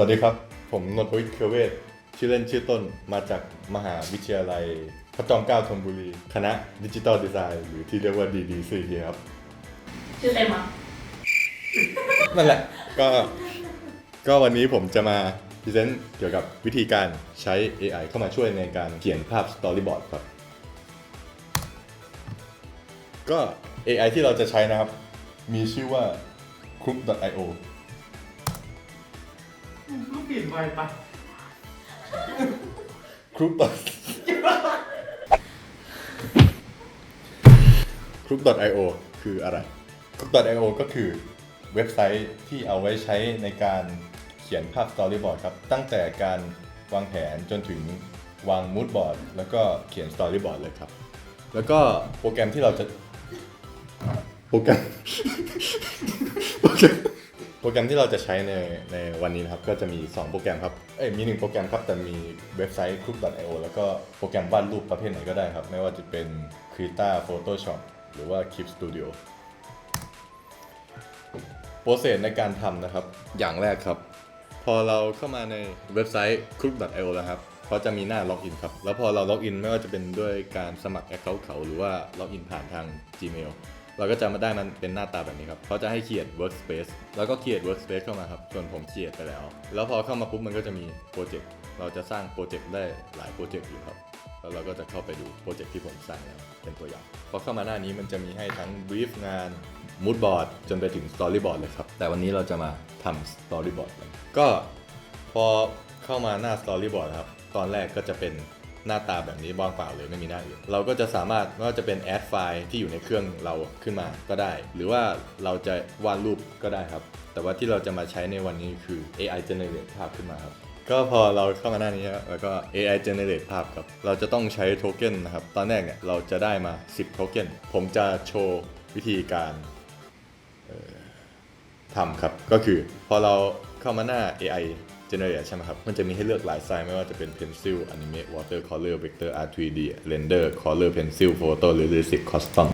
วัสดีครับ ผมนนทวิทย์เครือเวศชื่อเล่นชื่อต้นมาจากมหาวิทยาลัยพระจอมเกล้าธนบุรี คณะดิจิทัลดีไซน์หรือที่เรียกว่า DDC ครับ ชื่อเต็มอะนั่นแหละ ก็ ก็วันนี้ผมจะมาพรีเซนต์เกี่ยวกับวิธีการใช้ AI เข้ามาช่วยในการเขียนภาพ Storyboard ครับ ก็ AI ที่เราจะใช้นะครับ มีชื่อว่า crook.io ลู กปิดไวไป crook. crook.io คืออะไร crook.io ก็คือเว็บไซต์ที่เอาไว้ใช้ในการเขียนภาพ storyboard ครับ ตั้งแต่การวางแผนจนถึงวาง mood board แล้วก็เขียน storyboard เลยครับ แล้วก็โปรแกรมที่เราจะโปรแกรมโปรแกรม รแกรมที่เราจะใช้ในในวันนี้นะครับ ก็จะมี 2 โปรแกรมครับ เอ้ยมี 1 โปรแกรมครับ แต่มีเว็บไซต์ cook.io แล้วก็โปรแกรมวาดรูปประเภทไหนก็ได้ครับ ไม่ว่าจะเป็น Krita Photoshop หรือว่า Keep Studio โปรเซสในการทำนะครับ อย่างแรกครับ พอเราเข้ามาในเว็บไซต์ cook.io แล้วครับเขาจะมีหน้าล็อกอินครับ แล้วพอเราล็อกอินไม่ว่าจะเป็นด้วยการสมัคร Account เขาหรือว่าล็อกอินผ่านทาง Gmail เราก็จะมาได้มันเป็นหน้าตาแบบนี้ครับเขาจะให้เขียน workspace แล้วก็เขียน workspace เข้ามาครับส่วนผมเขียนไปแล้ว แล้วพอเข้ามาปุ๊บมันก็จะมีโปรเจกต์เราจะสร้างโปรเจกต์ได้หลายโปรเจกต์อยู่ครับแล้วเราก็จะเข้าไปดูโปรเจกต์ที่ผมสร้างแล้วเป็นตัวอย่างพอเข้ามาหน้านี้มันจะมีให้ทั้ง brief งาน mood board จนไปถึง storyboard เลยครับ แต่วันนี้เราจะมาทำ storyboard กันก็พอเข้ามาหน้า storyboard ครับ ตอนแรกก็จะเป็น หน้าตาแบบนี้ว่างเปล่าเลยไม่มีหน้าอื่น เราก็จะสามารถไม่ว่าจะเป็น add ไฟล์ที่อยู่ในเครื่องเราขึ้นมาก็ได้ หรือว่าเราจะวาดรูปก็ได้ครับ แต่ว่าที่เราจะมาใช้ในวันนี้คือ AI generate ภาพขึ้นมาครับก็พอเราเข้ามาหน้านี้ครับแล้วก็ AI generate ภาพครับ เราจะต้องใช้โทเก้นนะครับ ตอนแรกเนี่ยเราจะได้มา 10 โทเก้นผมจะโชว์วิธีการทำครับ ก็คือพอเราเข้ามาหน้า AI generate ใช่ไหมครับ มันจะมีให้เลือกหลายไซส์ไม่ว่าจะเป็น pencil animate watercolor vector r3d render color pencil photo หรือ realistic custom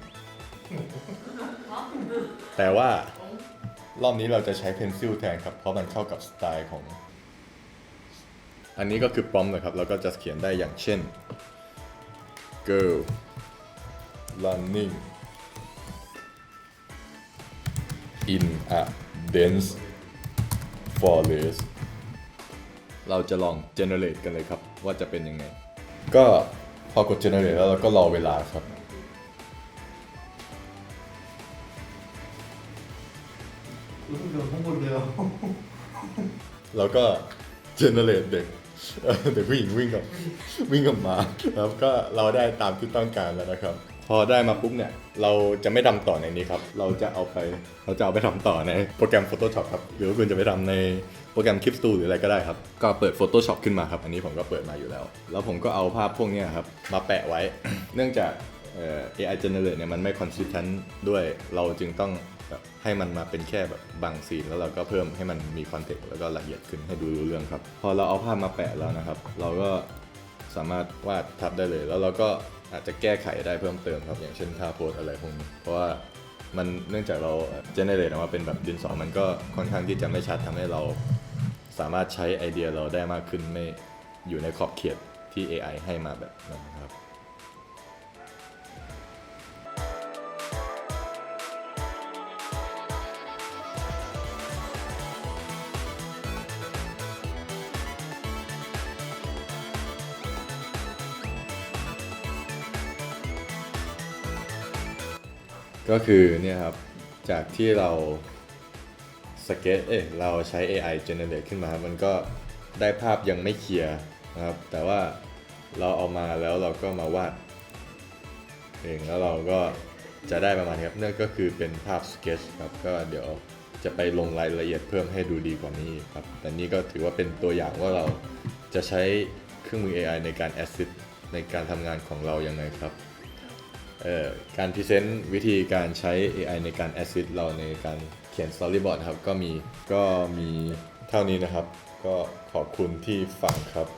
แต่ว่ารอบนี้เราจะใช้ pencil แทนครับ เพราะมันเข้ากับสไตล์ของ อันนี้ก็คือพร้อมนะครับ แล้วก็จะเขียนได้อย่างเช่น girl running in a dense forest เราจะลอง generate กันเลยครับ ว่าจะเป็นยังไง ก็พอกด generate แล้วเราก็รอเวลาครับ รู้สึกเดือดข้างบนเดียวแล้วก็ generate เด็กเอ่อเด็กผู้หญิงวิ่งกับวิ่งกับหมาแล้วก็เราได้ตามที่ต้องการแล้วนะครับ พอได้มาปุ๊บเนี่ย เราจะไม่ทำต่อในนี้ครับ เราจะเอาไปเราจะเอาไปทำต่อในโปรแกรม Photoshop ครับ หรือว่าคุณจะไปทำในโปรแกรม Clip Studio หรืออะไรก็ได้ครับ ก็เปิด Photoshop ขึ้นมาครับ อันนี้ผมก็เปิดมาอยู่แล้ว แล้วผมก็เอาภาพพวกนี้ครับ มาแปะไว้ เนื่องจากเอ่อ AI generate เนี่ยมันไม่ consistent ด้วยเราจึงต้องแบบให้มันมาเป็นแค่แบบบางซีนแล้วเราก็เพิ่มให้มันมีคอนเทกต์แล้วก็ละเอียดขึ้นให้ดูรู้เรื่องครับ พอเราเอาภาพมาแปะแล้วนะครับ เราก็ สามารถวาดทับได้เลย แล้วเราก็อาจจะแก้ไขได้เพิ่มเติมครับ อย่างเช่นท่าโพสอะไรพวกนี้เพราะว่ามันเนื่องจากเรา generate ออกมาเป็นแบบดินสอมันก็ค่อนข้างที่จะไม่ชัดทำให้เรา สามารถใช้ไอเดียเราได้มากขึ้นไม่อยู่ในขอบเขตที่ AI ให้มาแบบนั้นครับ ก็คือเนี่ยครับ จากที่เราสเก็ตเอ้เราใช้ AI generate ขึ้นมา มันก็ได้ภาพยังไม่เคลียร์นะครับ แต่ว่าเราเอามาแล้วเราก็มาวาดเองแล้วเราก็จะได้ประมาณนี้ครับนั่นก็คือเป็นภาพสเก็ตครับ ก็เดี๋ยวจะไปลงรายละเอียดเพิ่มให้ดูดีกว่านี้ครับ แต่นี่ก็ถือว่าเป็นตัวอย่างว่าเราจะใช้เครื่องมือ AI ในการ assist ในการทำงานของเรายังไงครับ การพรีเซนต์วิธีการใช้ AI ในการ assist เราในการเขียน storyboard ครับก็มีก็มีเท่านี้นะครับ ก็ขอบคุณที่ฟังครับ